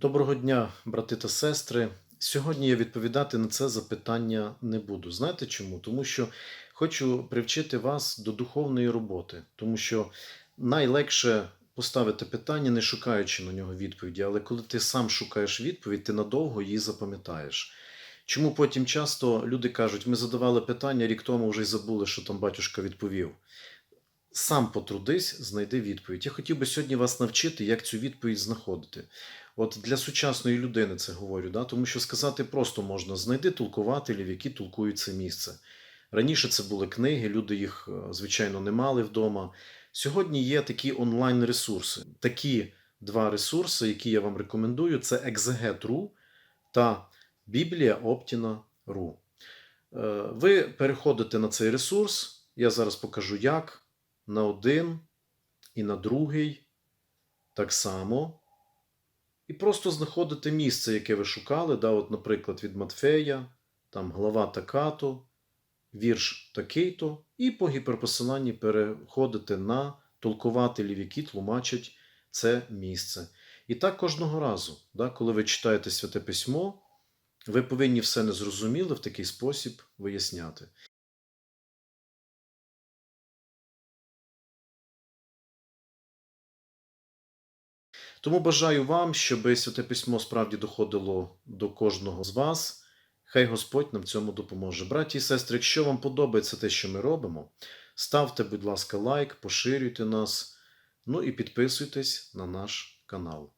Доброго дня, брати та сестри. Сьогодні я відповідати на це запитання не буду. Знаєте чому? Тому що хочу привчити вас до духовної роботи, тому що найлегше поставити питання, не шукаючи на нього відповіді, але коли ти сам шукаєш відповідь, ти надовго її запам'ятаєш. Чому потім часто люди кажуть, ми задавали питання рік тому вже й забули, що там батюшка відповів. Сам потрудись, знайди відповідь. Я хотів би сьогодні вас навчити, як цю відповідь знаходити. От для сучасної людини це говорю, да? тому що сказати просто можна знайди толкователів, які толкують це місце. Раніше це були книги, люди їх, е, звичайно, не мали вдома. Сьогодні є такі онлайн-ресурси. Такі два ресурси, які я вам рекомендую, це Exeget.ru та Біблія.Оптіна.ру. Е, Ви переходите на цей ресурс, я зараз покажу як, на один і на другий так само. І просто знаходите місце, яке ви шукали. Да, от, наприклад, від Матфея, там глава така-то, вірш такий-то, і по гіперпосиланні переходите на толкователів, які тлумачать це місце. І так кожного разу, да, коли ви читаєте Святе Письмо, ви повинні все незрозуміле в такий спосіб виясняти. Тому бажаю вам, щоб Святе Письмо справді доходило до кожного з вас. Хай Господь нам цьому допоможе. Браті і сестри, якщо вам подобається те, що ми робимо, ставте, будь ласка, лайк, поширюйте нас, ну і підписуйтесь на наш канал.